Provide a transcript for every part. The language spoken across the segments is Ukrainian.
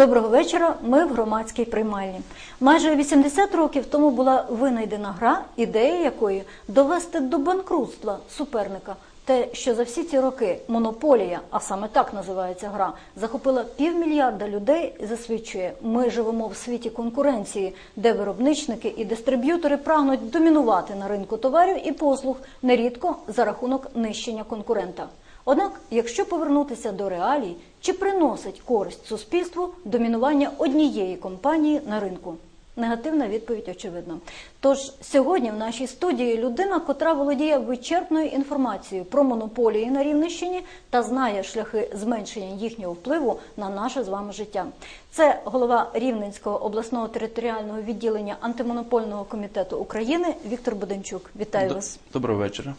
Доброго вечора. Ми в громадській приймальні. Майже 80 років тому була винайдена гра, ідея якої довести до банкрутства суперника. Те, що за всі ці роки монополія, а саме так називається гра, захопила півмільярда людей, засвідчує, ми живемо в світі конкуренції, де виробничники і дистриб'ютори прагнуть домінувати на ринку товарів і послуг нерідко за рахунок нищення конкурента. Однак, якщо повернутися до реалій, чи приносить користь суспільству домінування однієї компанії на ринку? Негативна відповідь очевидна. Тож сьогодні в нашій студії людина, котра володіє вичерпною інформацією про монополії на Рівненщині та знає шляхи зменшення їхнього впливу на наше з вами життя. Це голова Рівненського обласного територіального відділення антимонопольного комітету України Віктор Буденчук. Вітаю вас. Доброго вечора.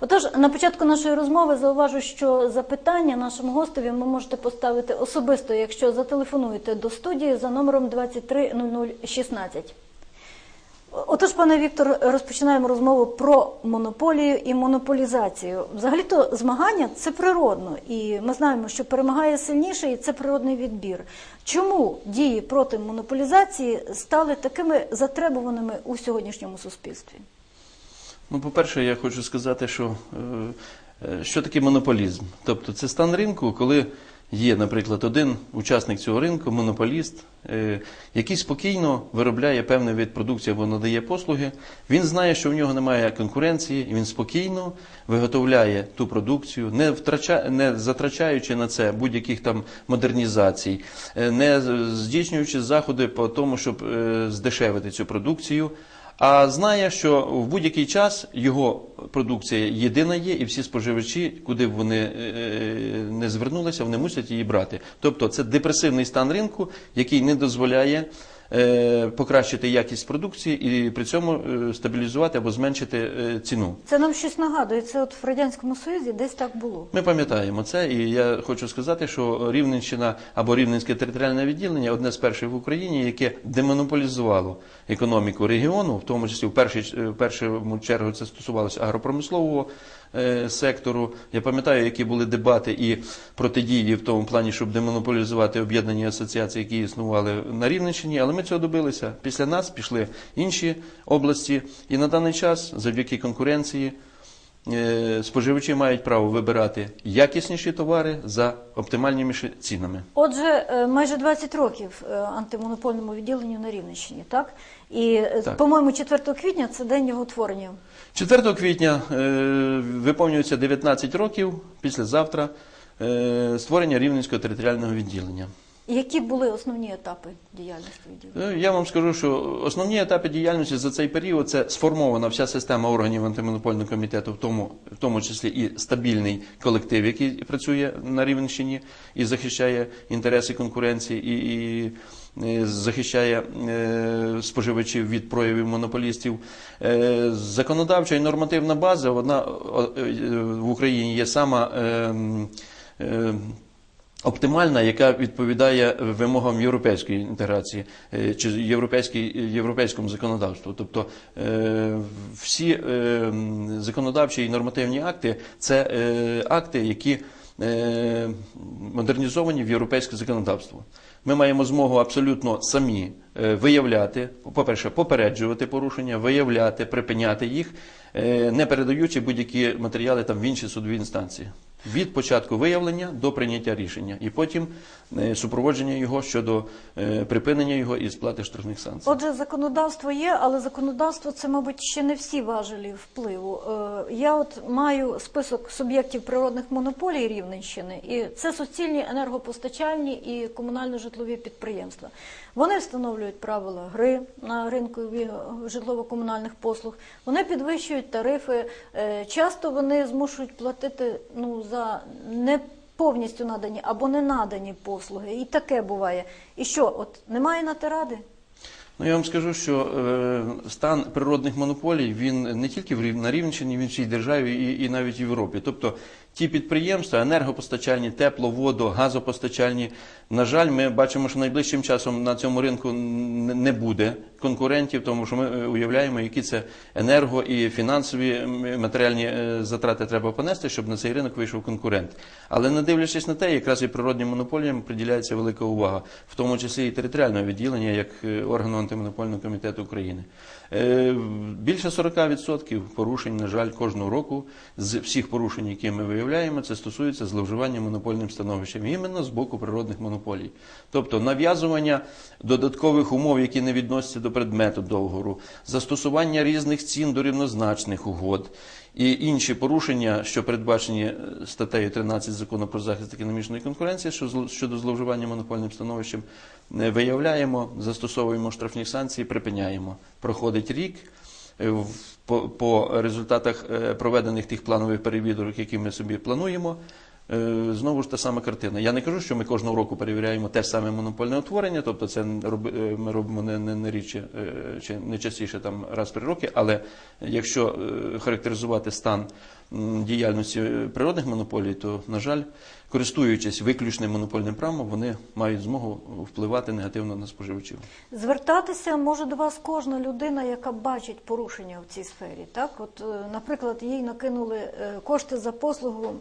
Отож, на початку нашої розмови зауважу, що запитання нашому гостеві ви можете поставити особисто, якщо зателефонуєте до студії за номером 230016. Отож, пане Віктор, розпочинаємо розмову про монополію і монополізацію. Взагалі-то змагання це природно, і ми знаємо, що перемагає сильніший, і це природний відбір. Чому дії проти монополізації стали такими затребуваними у сьогоднішньому суспільстві? Ну, по-перше, я хочу сказати, що е, е, що таке монополізм? Тобто це стан ринку, коли є, наприклад, один учасник цього ринку, монополіст, е, який спокійно виробляє певний вид продукції або надає послуги. Він знає, що в нього немає конкуренції, і він спокійно виготовляє ту продукцію, не, втрача, не затрачаючи на це будь-яких там модернізацій, е, не здійснюючи заходи по тому, щоб е, здешевити цю продукцію. А знає, що в будь-який час його продукція єдина є, і всі споживачі, куди б вони е, не звернулися, вони мусять її брати. Тобто це депресивний стан ринку, який не дозволяє е, покращити якість продукції і при цьому е, стабілізувати або зменшити е, ціну. Це нам щось нагадує. Це от в радянському союзі десь так було. Ми пам'ятаємо це, і я хочу сказати, що Рівненщина або Рівненське територіальне відділення одне з перших в Україні, яке демонополізувало економіку регіону, в тому числі в першому чергу це стосувалося агропромислового е, сектору. Я пам'ятаю, які були дебати і протидії в тому плані, щоб демонополізувати об'єднані асоціації, які існували на Рівненщині, але ми цього добилися. Після нас пішли інші області, і на даний час, завдяки конкуренції. Е, Споживачі мають право вибирати якісніші товари за оптимальнішими цінами. Отже, е, майже 20 років е, антимонопольному відділенню на Рівненщині, так? І, по-моєму, 4 квітня це день його творення. 4 квітня виповнюється 19 років післязавтра е, створення Рівненського територіального відділення. Які були основні етапи діяльності відділення? Е, Я вам скажу, що основні етапи діяльності за цей період це сформована вся система органів антимонопольного комітету, в тому, в тому числі і стабільний колектив, який працює на Рівненщині і захищає інтереси конкуренції і, і захищає е, споживачів від проявів монополістів. Е, законодавча і нормативна база вона в Україні є сама. Е, е, Оптимальна, яка відповідає вимогам європейської інтеграції е, чи європейській, європейському законодавству. Тобто е, всі е, законодавчі і нормативні акти це е, акти, які е, модернізовані в європейське законодавство. Ми маємо змогу абсолютно самі е, виявляти, по-перше, попереджувати порушення, виявляти, припиняти їх, е, не передаючи будь-які матеріали там в інші судові інстанції. Від початку виявлення до прийняття рішення, і потім е, супроводження його щодо е, припинення його і сплати штрафних санкцій. Отже, законодавство є, але законодавство це, мабуть, ще не всі важелі впливу. Е, Я от маю список суб'єктів природних монополій Рівненщини, і це суцільні енергопостачальні і комунально-житлові підприємства. Вони встановлюють правила гри на ринку житлово-комунальних послуг. Вони підвищують тарифи. Часто вони змушують платити ну за не повністю надані або не надані послуги. І таке буває. І що, от немає на те ради? Ну я вам скажу, що е, стан природних монополій він не тільки в Рів- на Рівненщині, він в цій державі і, і навіть в Європі. Тобто ті підприємства, енергопостачальні, тепло, воду, газопостачальні. На жаль, ми бачимо, що найближчим часом на цьому ринку не буде конкурентів, тому що ми е, уявляємо, які це енерго і фінансові матеріальні е, затрати треба понести, щоб на цей ринок вийшов конкурент. Але не дивлячись на те, якраз і природним монополіям приділяється велика увага, в тому числі і територіального відділення, як е, органу антимонопольного комітету України. Більше 40% порушень, на жаль, кожного року з всіх порушень, які ми виявляємо, це стосується зловживання монопольним становищем іменно з боку природних монополій. Тобто нав'язування додаткових умов, які не відносяться до предмету договору, застосування різних цін до рівнозначних угод і інші порушення, що передбачені е, статтею 13 закону про захист економічної конкуренції щодо зловживання монопольним становищем, е, виявляємо, застосовуємо штрафні санкції, припиняємо. Проходить рік. е, По, по результатах проведених тих планових перевірок, які ми собі плануємо, знову ж та сама картина. Я не кажу, що ми кожного року перевіряємо те саме монопольне утворення, тобто це е, ми робимо не, не, не рідше е, чи не частіше там раз три роки, але якщо е, характеризувати стан діяльності е, природних монополій, то, на жаль, користуючись виключним монопольним правом, вони мають змогу впливати негативно на споживачів. Звертатися може до вас кожна людина, яка бачить порушення в цій сфері. Так, от, е, наприклад, їй накинули е, кошти за послугу,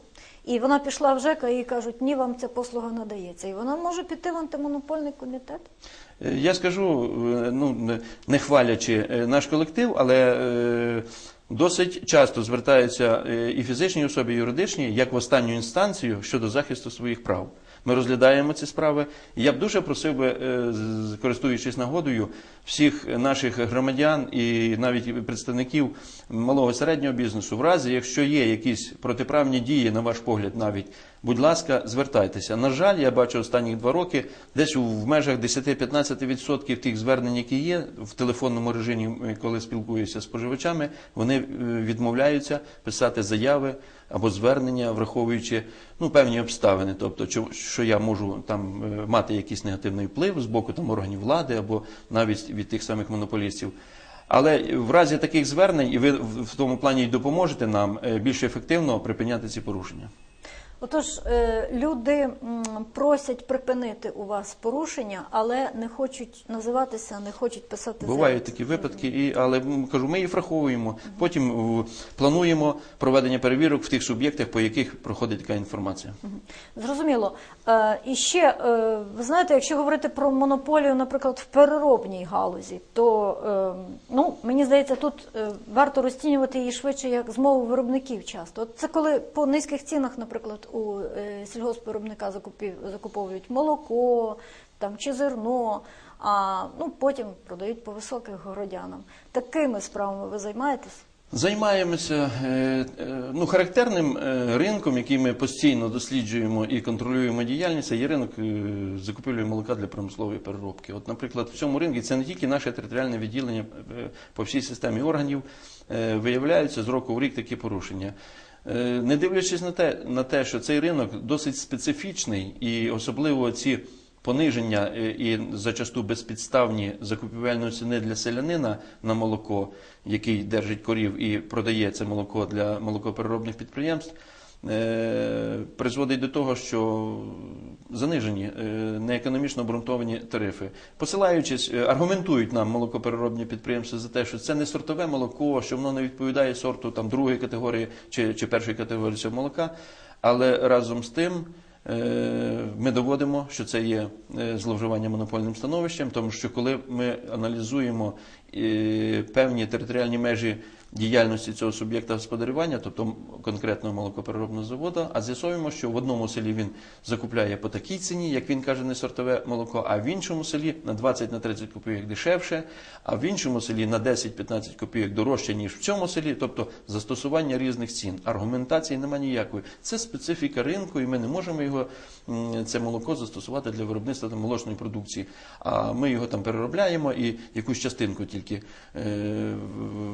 і вона пішла в ЖЕКа і їй кажуть, ні, вам ця послуга надається. І вона може піти в антимонопольний комітет. Е, Я скажу, ну не- хвалячи наш колектив, але досить часто звертаються е, і фізичні особи, і юридичні, як в останню інстанцію щодо захисту своїх прав. Ми розглядаємо ці справи. Я б дуже просив би, е, користуючись нагодою, всіх наших громадян і навіть представників малого і середнього бізнесу, в разі, якщо є якісь протиправні дії, на ваш погляд, навіть, будь ласка, звертайтеся. На жаль, я бачу останні два роки, десь в межах 10-15% тих звернень, які є в телефонному режимі, коли спілкуюся з споживачами, вони е, відмовляються писати заяви або звернення, враховуючи ну, певні обставини, тобто, що, я можу там е, мати якийсь негативний вплив з боку там органів влади або навіть від тих самих монополістів. Але в разі таких звернень, і ви в в тому плані й допоможете нам е, більш ефективно припиняти ці порушення. Отож, е, люди просять припинити у вас порушення, але не хочуть називатися, не хочуть писати Бувають такі випадки, і, але кажу, ми їх враховуємо. Потім плануємо проведення перевірок в тих суб'єктах, по яких проходить така інформація. Зрозуміло. Е, і ще, е, ви знаєте, якщо говорити про монополію, наприклад, в переробній галузі, то ну, мені здається, тут варто розцінювати її швидше як змову виробників часто. От це коли по низьких цінах, наприклад, у е, сільгоспвиробника закуповують молоко там, чи зерно, а ну, потім продають по високих городянам. Такими справами ви займаєтесь? Займаємося е, е, ну, характерним ринком, який ми постійно досліджуємо і контролюємо діяльність, є ринок закупівлі молока для промислової переробки. От, наприклад, в цьому ринку це не тільки наше територіальне відділення по всій системі органів, виявляються з року в рік такі порушення. Е, Не дивлячись на те, на те, що цей ринок досить специфічний і особливо ці пониження е, і зачасту безпідставні закупівельної ціни для селянина на молоко, який держить корів і продає це молоко для молокопереробних підприємств, призводить до того, що занижені е, неекономічно обґрунтовані тарифи. Посилаючись, е, аргументують нам молокопереробні підприємства за те, що це не сортове молоко, що воно не відповідає сорту там другої категорії чи, чи першої категорії цього молока. Але разом з тим е, ми доводимо, що це є е, зловживання монопольним становищем, тому що коли ми аналізуємо е, певні територіальні межі діяльності цього суб'єкта господарювання, тобто конкретного молокопереробного заводу, а з'ясуємо, що в одному селі він закупляє по такій ціні, як він каже, не сортове молоко, а в іншому селі на 20-30 копійок дешевше, а в іншому селі на 10-15 копійок дорожче, ніж в цьому селі, тобто застосування різних цін. Аргументації немає ніякої. Це специфіка ринку, і ми не можемо його це молоко застосувати для виробництва там, молочної продукції. А ми його там переробляємо і якусь частинку тільки е,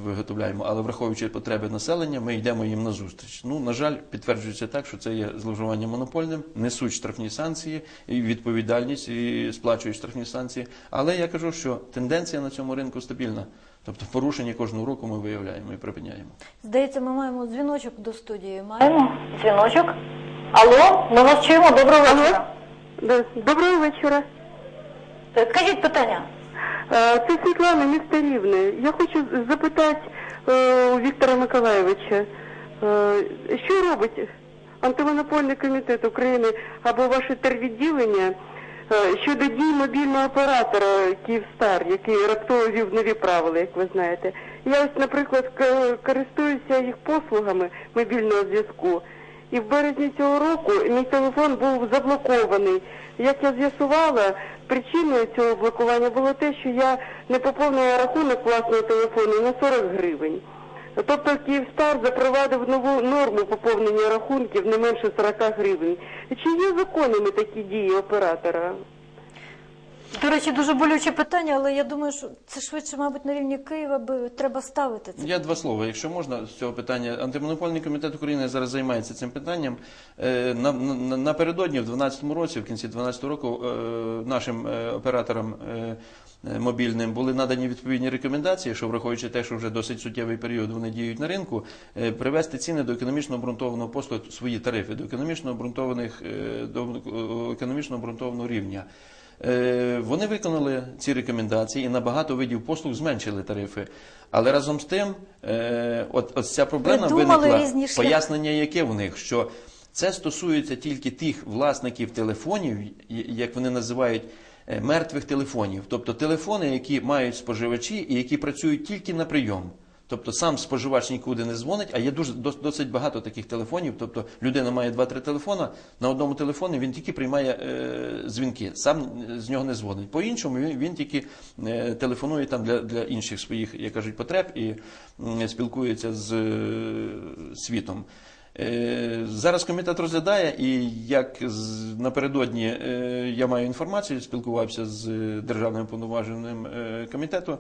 виготовляємо. Йдемо, але враховуючи потреби населення, ми йдемо їм на зустріч. Ну, на жаль, підтверджується так, що це є зловживання монопольним, несуть штрафні санкції і відповідальність і сплачують штрафні санкції. Але я кажу, що тенденція на цьому ринку стабільна. Тобто порушення кожного року ми виявляємо і припиняємо. Здається, ми маємо дзвіночок до студії. Маємо дзвіночок. Алло, ми вас чуємо. Доброго вечора. Доброго вечора. Е, Кажіть питання. Е, Це Світлана, місто Рівне. Я хочу запитати у Віктора Миколаєвича, е, що робить антимонопольний комітет України або ваше тервідділення е, щодо дій мобільного оператора Київстар, який раптово вів нові правила, як ви знаєте. Я ось, наприклад, користуюся їх послугами мобільного зв'язку. І в березні цього року мій телефон був заблокований. Як я з'ясувала, причиною цього блокування було те, що я не поповнила рахунок власного телефону на 40 гривень. Тобто Київстар запровадив нову норму поповнення рахунків не менше 40 гривень. Чи є законними такі дії оператора? До речі, дуже болюче питання, але я думаю, що це швидше, мабуть, на рівні Києва би треба ставити це. Я два слова, якщо можна, з цього питання. Антимонопольний комітет України зараз займається цим питанням. Е, на- на- Напередодні, в 2012 році, в кінці 2012 року, е, нашим е, операторам мобільним були надані відповідні рекомендації, що враховуючи те, що вже досить суттєвий період вони діють на ринку, привести ціни до економічно обґрунтованого послуг, свої тарифи, до економічно обґрунтованих до економічно обґрунтованого рівня. Е, Вони виконали ці рекомендації і на багато видів послуг зменшили тарифи. Але разом з тим, е, от, от ця проблема Придумали виникла, пояснення яке в них, що це стосується тільки тих власників телефонів, як вони називають, е, мертвих телефонів. Тобто телефони, які мають споживачі і які працюють тільки на прийом. Тобто сам споживач нікуди не дзвонить, а є дуже досить багато таких телефонів. Тобто людина має 2-3 телефона. На одному телефоні він тільки приймає е, дзвінки, сам з нього не дзвонить. По іншому він, він тільки е, телефонує там для, для інших своїх, як кажуть, потреб і м, спілкується з е, світом. Е, Зараз комітет розглядає, і як з- напередодні е, я маю інформацію, спілкувався з е, державним повноваженим е, комітету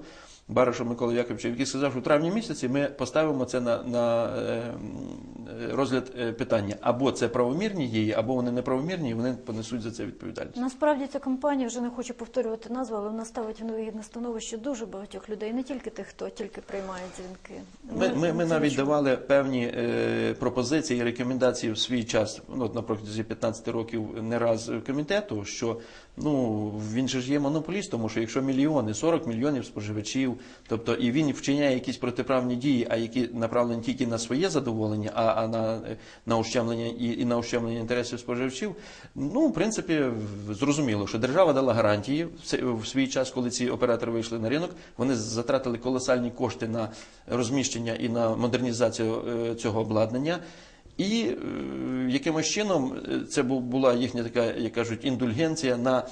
Баришем Миколою Яковичем, який сказав, що в травні місяці ми поставимо це на, на е, розгляд е, питання. Або це правомірні дії, або вони неправомірні, і вони понесуть за це відповідальність. Насправді ця компанія, вже не хочу повторювати назву, але вона ставить в невигідне становище дуже багатьох людей, не тільки тих, хто тільки приймає дзвінки. Ми, ми, ми це навіть давали певні е, пропозиції і рекомендації в свій час, ну, на протязі 15 років не раз комітету, що ну, він же ж є монополістом, тому що якщо мільйони, 40 мільйонів споживачів, тобто і він вчиняє якісь протиправні дії, а які направлені тільки на своє задоволення, а, а на, на ущемлення і, і на ущемлення інтересів споживачів, ну, в принципі, зрозуміло, що держава дала гарантії в свій час, коли ці оператори вийшли на ринок, вони затратили колосальні кошти на розміщення і на модернізацію е, цього обладнання. І е, якимось чином е, це була їхня така, як кажуть, індульгенція на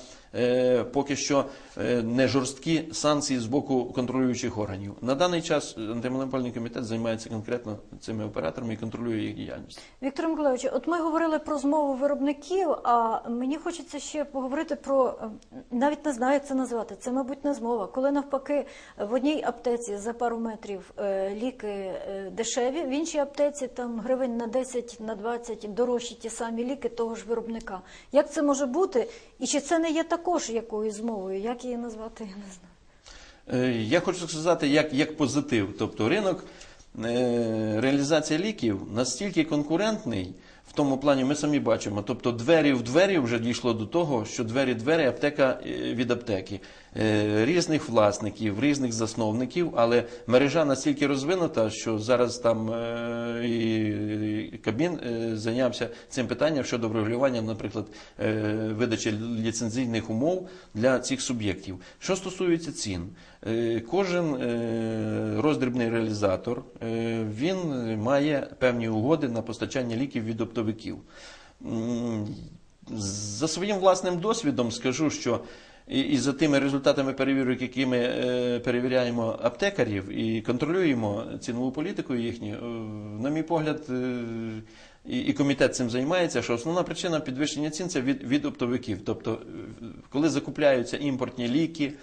поки що е, не жорсткі санкції з боку контролюючих органів. На даний час антимонопольний комітет займається конкретно цими операторами і контролює їх діяльність. Віктор Миколаївич, от ми говорили про змову виробників, а мені хочеться ще поговорити про е, навіть не знаю, як це назвати. Це, мабуть, не змова. Коли навпаки в одній аптеці за пару метрів е, ліки е, дешеві, в іншій аптеці там гривень на 10, на 20 дорожчі ті самі ліки того ж виробника. Як це може бути? І чи це не є також якоюсь мовою, Як її назвати? Я не знаю. Е, Я хочу сказати, як, як позитив. Тобто ринок е, реалізація ліків настільки конкурентний, в тому плані ми самі бачимо. Тобто двері в двері вже дійшло до того, що двері двері аптека е, від аптеки. Е, Різних власників, різних засновників, але мережа настільки розвинута, що зараз там е, і Кабмін зайнявся цим питанням щодо врегулювання, наприклад, видачі ліцензійних умов для цих суб'єктів. Що стосується цін, кожен е, роздрібний реалізатор е, він має певні угоди на постачання ліків від оптовиків. За своїм власним досвідом скажу, що і, за тими результатами перевірок, які ми е, перевіряємо аптекарів і контролюємо цінову політику їхню, е, на мій погляд, е, і, і комітет цим займається, що основна причина підвищення цін це від, від оптовиків. Тобто, е, коли закупляються імпортні ліки,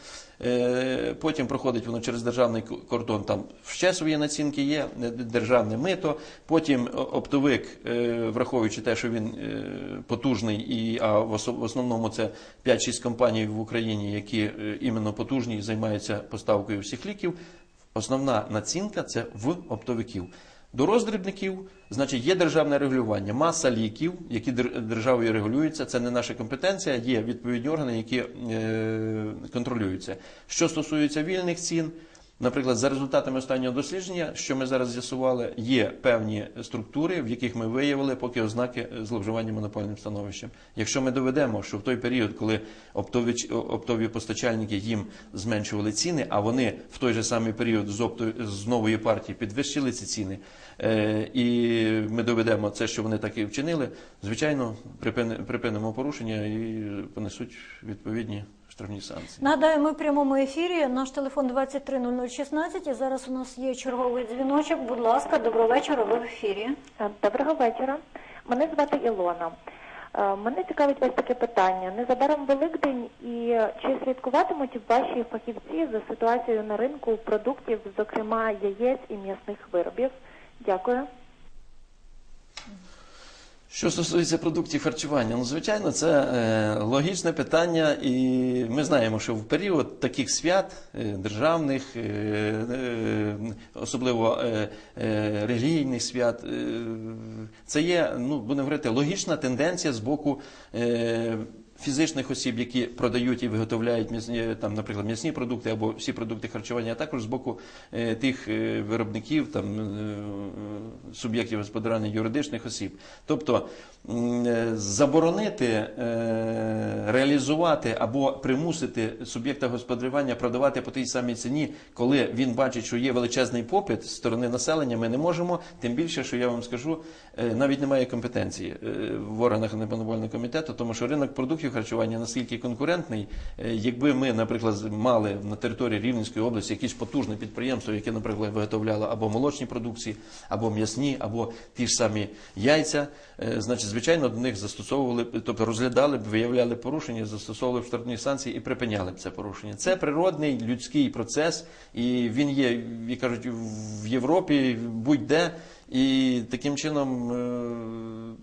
е, потім проходить воно через державний кордон, там ще свої націнки є, е, державне мито, потім оптовик, е, враховуючи те, що він е, потужний, і, а в основному це 5-6 компаній в Україні, які е, іменно потужні і займаються поставкою всіх ліків, основна націнка це в оптовиків. До роздрібників, значить, є державне регулювання, маса ліків, які дер- державою регулюються. Це не наша компетенція, є відповідні органи, які е, контролюються. Що стосується вільних цін, наприклад, за результатами останнього дослідження, що ми зараз з'ясували, є певні структури, в яких ми виявили поки ознаки зловживання монопольним становищем. Якщо ми доведемо, що в той період, коли оптові, оптові постачальники їм зменшували ціни, а вони в той же самий період з, опто- з нової партії підвищили ці ціни, е, і ми доведемо це, що вони так і вчинили, звичайно, припини- припинимо порушення і понесуть відповідні штрафні санкції. Нагадаю, ми в прямому ефірі. Наш телефон 230016. І зараз у нас є черговий дзвіночок. Будь ласка, доброго вечора. Ви в ефірі. Е, Доброго вечора. Мене звати Ілона. Е, Мене цікавить ось таке питання. Незабаром Великдень і чи слідкуватимуть ваші фахівці за ситуацією на ринку продуктів, зокрема яєць і м'ясних виробів? Дякую. Що стосується продуктів харчування, ну звичайно, це е, логічне питання, і ми знаємо, що в період таких свят е, державних, е, е, особливо е, е, релігійних свят, е, це є, ну будемо говорити, логічна тенденція з боку. Е, Фізичних осіб, які продають і виготовляють м'ясні, там, наприклад, м'ясні продукти або всі продукти харчування, а також з боку е, тих е, виробників, там, е, суб'єктів господарювання юридичних осіб. Тобто е, заборонити е, реалізувати або примусити суб'єкта господарювання продавати по тій самій ціні, коли він бачить, що є величезний попит з сторони населення, ми не можемо. Тим більше, що я вам скажу, е, навіть немає компетенції е, в органах антимонопольного комітету, тому що ринок продуктів харчування наскільки конкурентний, е, якби ми, наприклад, мали на території Рівненської області якесь потужне підприємство, яке, наприклад, виготовляло або молочні продукції, або м'ясні, або ті ж самі яйця, е, значить, звичайно, до них застосовували, тобто розглядали б, виявляли порушення, застосовували б штрафні санкції і припиняли б це порушення. Це природний людський процес, і він є, як кажуть, в Європі будь-де. І таким чином, е,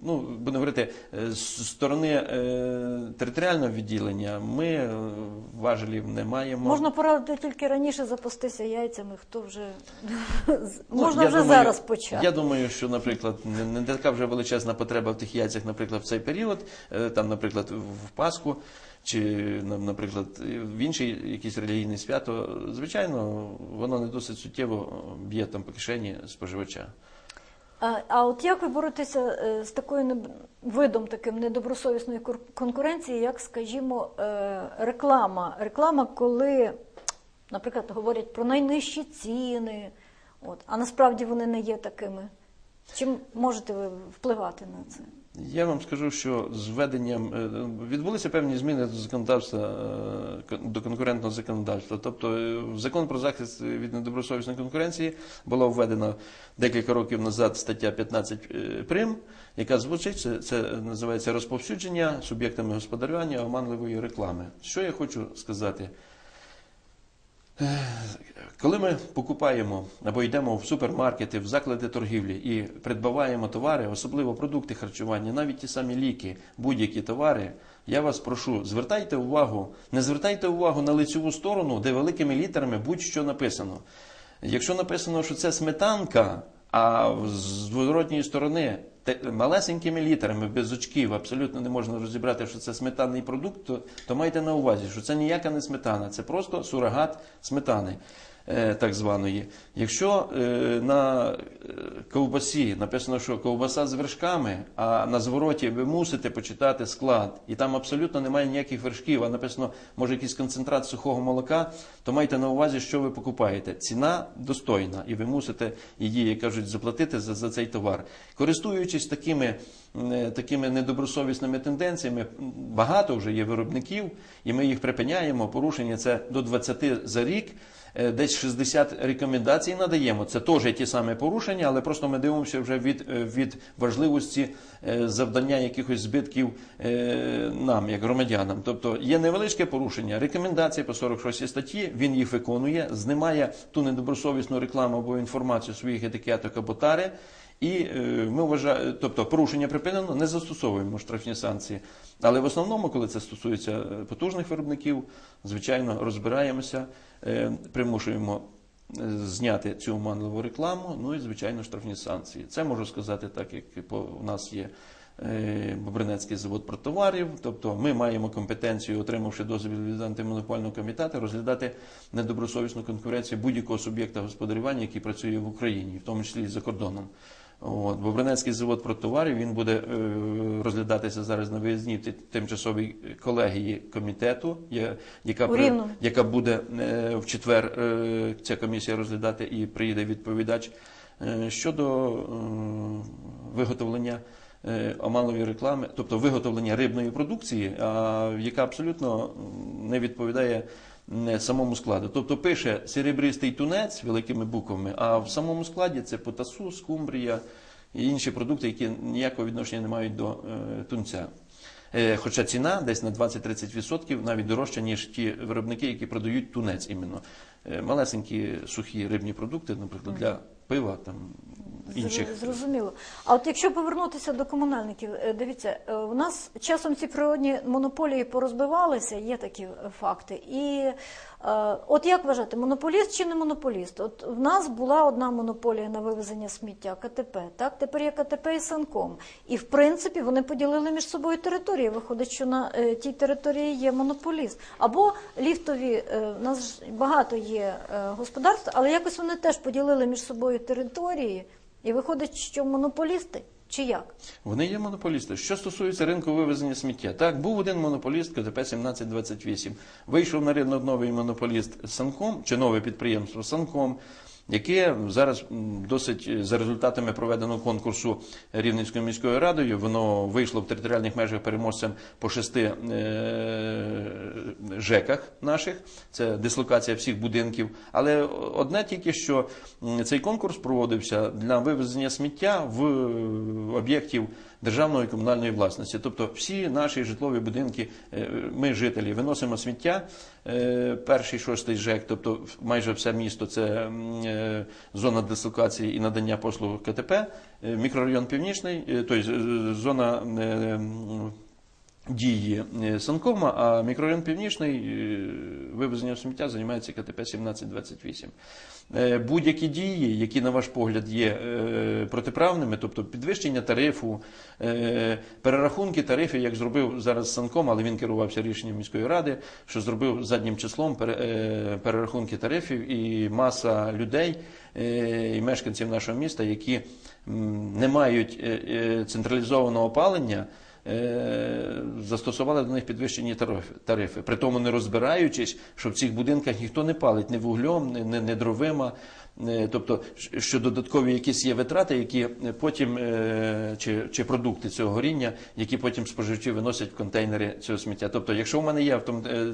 ну будемо говорити, е, з сторони е, територіального відділення ми важелів не маємо. Можна порадити тільки раніше запастися яйцями. Хто вже Ну, можна вже думаю- зараз почати. Я думаю, що, наприклад, не, така вже величезна потреба в тих яйцях, наприклад, в цей період, там, наприклад, в Пасху. Чи, на- наприклад, в інший якийсь релігійне свято, звичайно, воно не досить суттєво б'є там по кишені споживача. А, от як ви боретеся е, з такою видом таким недобросовісної кур- конкуренції, як, скажімо, е, реклама? Реклама, коли, наприклад, говорять про найнижчі ціни, от, а насправді вони не є такими. Чим можете ви впливати на це? Я вам скажу, що з введенням е, відбулися певні зміни до законодавства е, до конкурентного законодавства. Тобто е, в закон про захист від недобросовісної конкуренції була введена декілька років назад стаття 15 е, прим, яка звучить це, це називається розповсюдження суб'єктами господарювання оманливої реклами. Що я хочу сказати? Коли ми покупаємо або йдемо в супермаркети, в заклади торгівлі і придбаваємо товари, особливо продукти харчування, навіть ті самі ліки, будь-які товари, я вас прошу, звертайте увагу, не звертайте увагу на лицеву сторону, де великими літерами будь-що написано. Якщо написано, що це сметанка, а з зворотньої сторони малесенькими літерами, без очків, абсолютно не можна розібрати, що це сметанний продукт, то, то майте на увазі, що це ніяка не сметана, це просто сурогат сметани. Е, Так званої. Якщо е, на е, ковбасі написано, що ковбаса з вершками, а на звороті ви мусите почитати склад, і там абсолютно немає ніяких вершків, а написано, може, якийсь концентрат сухого молока, то майте на увазі, що ви покупаєте. Ціна достойна, і ви мусите її, як кажуть, заплатити за, за цей товар. Користуючись такими, такими недобросовісними тенденціями, багато вже є виробників, і ми їх припиняємо. Порушення це до 20 за рік. Е, десь 60 рекомендацій надаємо. Це теж ті самі порушення, але просто ми дивимося вже від, е, від важливості е, завдання якихось збитків нам, як громадянам. Тобто є невеличке порушення, рекомендації по 46 статті, він їх виконує, знімає ту недобросовісну рекламу або інформацію своїх етикеток або тари. І е, ми вважаємо, тобто порушення припинено, не застосовуємо штрафні санкції. Але в основному, коли це стосується е, потужних виробників, звичайно, розбираємося, е, примушуємо зняти цю оманливу рекламу, ну і звичайно штрафні санкції. Це можу сказати так, як у нас є. Бобринецький завод продтоварів, тобто ми маємо компетенцію, отримавши дозвіл від антимонопольного комітету, розглядати недобросовісну конкуренцію будь-якого суб'єкта господарювання, який працює в Україні, в тому числі і за кордоном. От, Бобринецький завод продтоварів він буде е, розглядатися зараз на виїзній тимчасовій колегії комітету, я- яка, при- яка буде е, в четвер е, ця комісія розглядати і приїде відповідач е, щодо е, виготовлення е, оманової реклами, тобто виготовлення рибної продукції, а, яка абсолютно не відповідає самому складу. Тобто пише серебристий тунець великими буквами, а в самому складі це потасу, скумбрія і інші продукти, які ніякого відношення не мають до е, тунця. Е, Хоча ціна десь на 20-30% навіть дорожча, ніж ті виробники, які продають тунець іменно. Е, Малесенькі сухі рибні продукти, наприклад, для пива там інших. Зрозуміло. А от якщо повернутися до комунальників, е, дивіться, е, у нас часом ці природні монополії порозбивалися, є такі факти. І е, от як вважати, монополіст чи не монополіст? От в нас була одна монополія на вивезення сміття КТП, так? Тепер є КТП і Санком. І в принципі вони поділили між собою території. Виходить, що на тій території є монополіст. Або ліфтові, в нас багато є господарств, але якось вони теж поділили між собою території. І виходить, що монополісти чи як? Вони є монополісти. Що стосується ринку вивезення сміття, так був один монополіст КДП 1728. Вийшов на ринок новий монополіст Санком чи нове підприємство Санком. Яке зараз досить е, за результатами проведеного конкурсу Рівненською міською радою, воно вийшло в територіальних межах переможцем по шести е, ЖЕКах наших. Це дислокація всіх будинків. Але одне тільки що цей конкурс проводився для вивезення сміття в е, об'єктів державної і комунальної власності. Тобто всі наші житлові будинки, е, ми жителі, виносимо сміття. Е, Перший шостий ЖЕК, тобто майже все місто, це е, зона дислокації і надання послуг КТП, мікрорайон Північний, тобто зона. Дії е, Санкома, а мікрорайон Північний е, вивезенням сміття займається КТП 1728. Е, Будь-які дії, які, на ваш погляд, є протиправними, тобто підвищення тарифу, перерахунки тарифів, як зробив зараз Санком, але він керувався рішенням міської ради, що зробив заднім числом перерахунки тарифів і маса людей і мешканців нашого міста, які не мають централізованого опалення. Е, Застосували до них підвищені тарифи, при тому не розбираючись, що в цих будинках ніхто не палить ні вуглем, ні, ні, ні дровима. Е, Тобто, що додаткові якісь є витрати, які потім е, чи, чи продукти цього горіння, які потім споживачі виносять в контейнери цього сміття. Тобто, якщо в мене є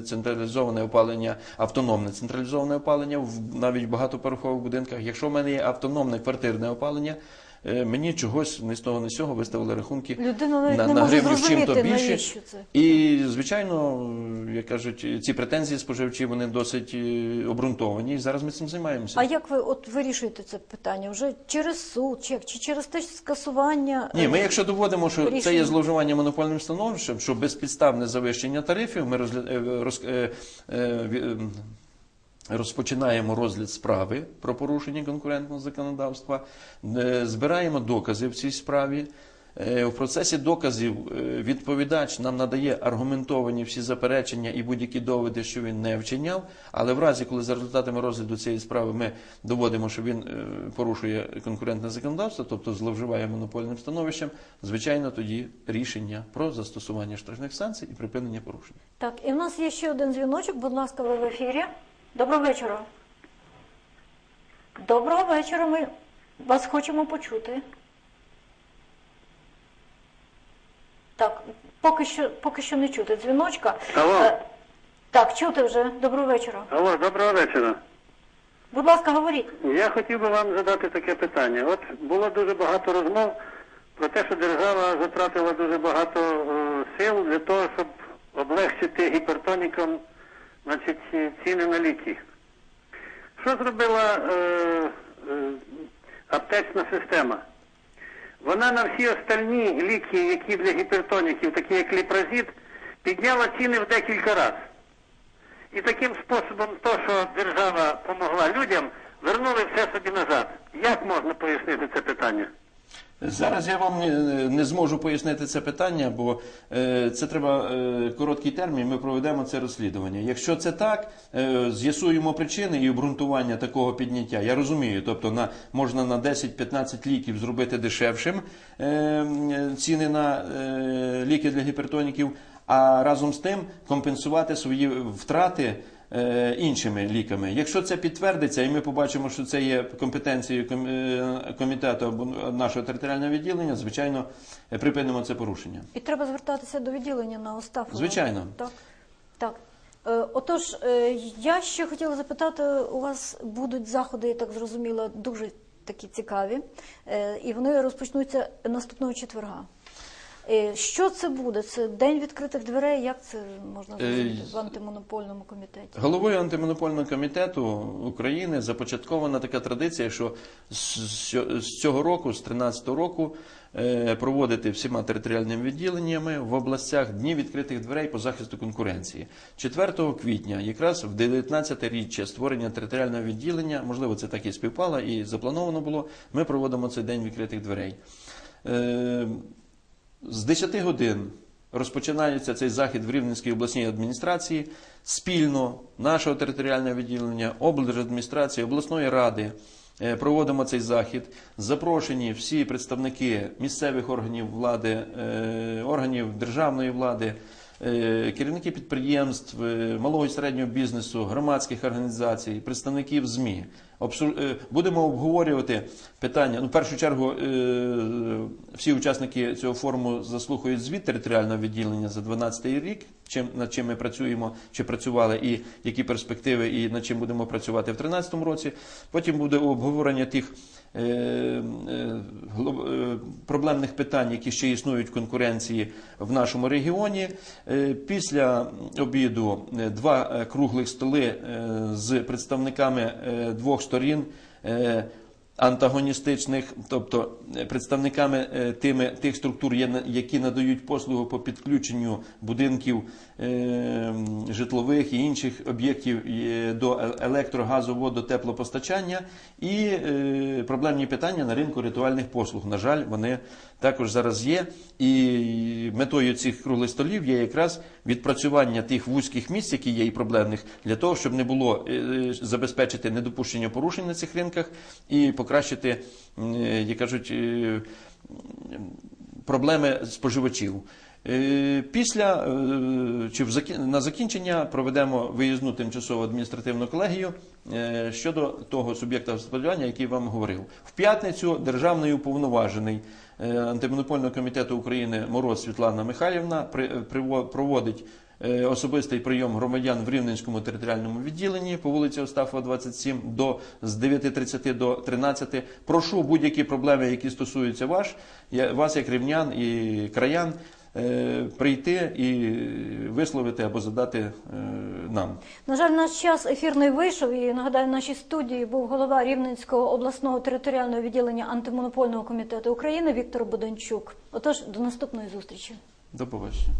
централізоване опалення, автономне централізоване опалення в навіть багатоповерхових будинках, якщо в мене є автономне квартирне опалення. Е, Мені чогось ні з того, ні з цього виставили рахунки Людина навіть на, не на може гривню чим-то зрозуміти, більше. навіщо це. І, звичайно, як кажуть, ці претензії споживачі вони досить е, обґрунтовані. І зараз ми цим займаємося. А як ви от вирішуєте це питання? Вже через суд, чи, як? чи через те скасування? Ні, ми е, якщо доводимо, що це рішення. є зловживання монопольним становищем, що безпідставне завищення тарифів, ми розгля... е, роз... е, е, ві- ем, розпочинаємо розгляд справи про порушення конкурентного законодавства, е, збираємо докази в цій справі. Е, В процесі доказів е, відповідач нам надає аргументовані всі заперечення і будь-які доводи, що він не вчиняв. Але в разі, коли за результатами розгляду цієї справи ми доводимо, що він порушує конкурентне законодавство, тобто зловживає монопольним становищем, звичайно, тоді рішення про застосування штрафних санкцій і припинення порушень. Так, і в нас є ще один дзвіночок. Будь ласка, ви в ефірі. Доброго вечора. Доброго вечора. Ми вас хочемо почути. Так, поки що, поки що не чути дзвіночка. Алло. Е, Так, чути вже. Доброго вечора. Алло, доброго вечора. Будь ласка, говоріть. Я хотів би вам задати таке питання. От було дуже багато розмов про те, що держава затратила дуже багато е, сил для того, щоб облегчити гіпертонікам значить, ціни на ліки. Що зробила е, е, аптечна система? Вона на всі остальні ліки, які для гіпертоніків, такі як ліпразід, підняла ціни в декілька разів. І таким способом то, що держава допомогла людям, вернули все собі назад. Як можна пояснити це питання? Зараз я вам не, зможу пояснити це питання, бо е, це треба е, короткий термін. Ми проведемо це розслідування. Якщо це так, е, з'ясуємо причини і обґрунтування такого підняття. Я розумію, тобто на можна на 10-15 ліків зробити дешевшим ціни на ліки для гіпертоніків, а разом з тим компенсувати свої втрати іншими ліками. Якщо це підтвердиться, і ми побачимо, що це є компетенцією е, комітету або нашого територіального відділення, звичайно, е, припинимо це порушення. І треба звертатися до відділення на Остафова. Звичайно. Так. так. Е, Отож, е, я ще хотіла запитати, у вас будуть заходи, я так зрозуміла, дуже такі цікаві, е, і вони розпочнуться наступного четверга. Е, Що це буде? Це день відкритих дверей? Як це можна зрозуміти Е, в антимонопольному комітеті? Головою антимонопольного комітету України започаткована така традиція, що з з цього року, з 13-го року, е, проводити всіма територіальними відділеннями в областях дні відкритих дверей по захисту конкуренції. 4 квітня, якраз в 19 річчя створення територіального відділення, можливо, це так і співпало, і заплановано було. Ми проводимо цей день відкритих дверей. З 10 годин розпочинається цей захід в Рівненській обласній адміністрації. Спільно нашого територіального відділення, облдержадміністрації, обласної ради е, проводимо цей захід. Запрошені всі представники місцевих органів влади, е, органів державної влади, керівники підприємств, е, малого і середнього бізнесу, громадських організацій, представників ЗМІ. Е, Будемо обговорювати питання. Ну, в першу чергу, е, всі учасники цього форуму заслухають звіт територіального відділення за 12 рік, чим над чим ми працюємо, чи працювали, і які перспективи, і над чим будемо працювати в 2013 році. Потім буде обговорення тих е, е, е, проблемних питань, які ще існують в конкуренції в нашому регіоні. Е, Після обіду е, два е, круглих столи е, з представниками е, двох сторін. Антагоністичних, тобто е, представниками е, тими тих структур, які надають послугу по підключенню будинків е, житлових і інших об'єктів до е- електро, газу, воду, теплопостачання, і проблемні питання на ринку ритуальних послуг. На жаль, вони також зараз є. І метою цих круглих столів є якраз відпрацювання тих вузьких місць, які є і проблемних, для того, щоб не було забезпечити недопущення порушень на цих ринках і покращити, е, як кажуть, е, проблеми споживачів. Е, Після чи на закінчення проведемо виїзну тимчасову адміністративну колегію щодо того суб'єкта господарювання, який вам говорив. В п'ятницю державний уповноважений антимонопольного комітету України Мороз Світлана Михайлівна проводить особистий прийом громадян в Рівненському територіальному відділенні по вулиці Остафова, 27 до з 9.30 до 13. Прошу будь-які проблеми, які стосуються ваш, вас як рівнян і краян, е, прийти і висловити або задати е, нам. На жаль, наш час ефірний вийшов, і нагадаю, в нашій студії був голова Рівненського обласного територіального відділення антимонопольного комітету України Віктор Боданчук. Отож, до наступної зустрічі. До побачення.